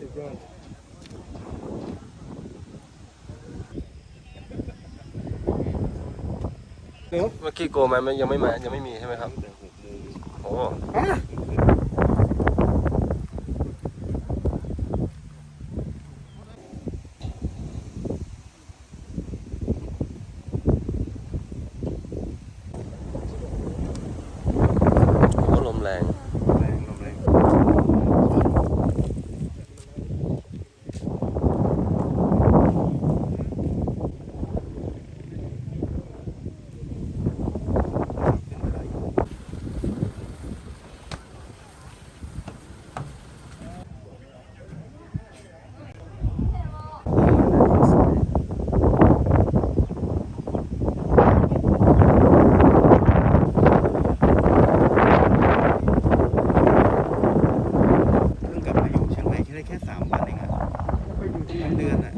สุดยอดเมื่อกี้โกมามันยังไม่มายังไม่มีใช่ไหมครับโอ้ฮะ เดือนอะ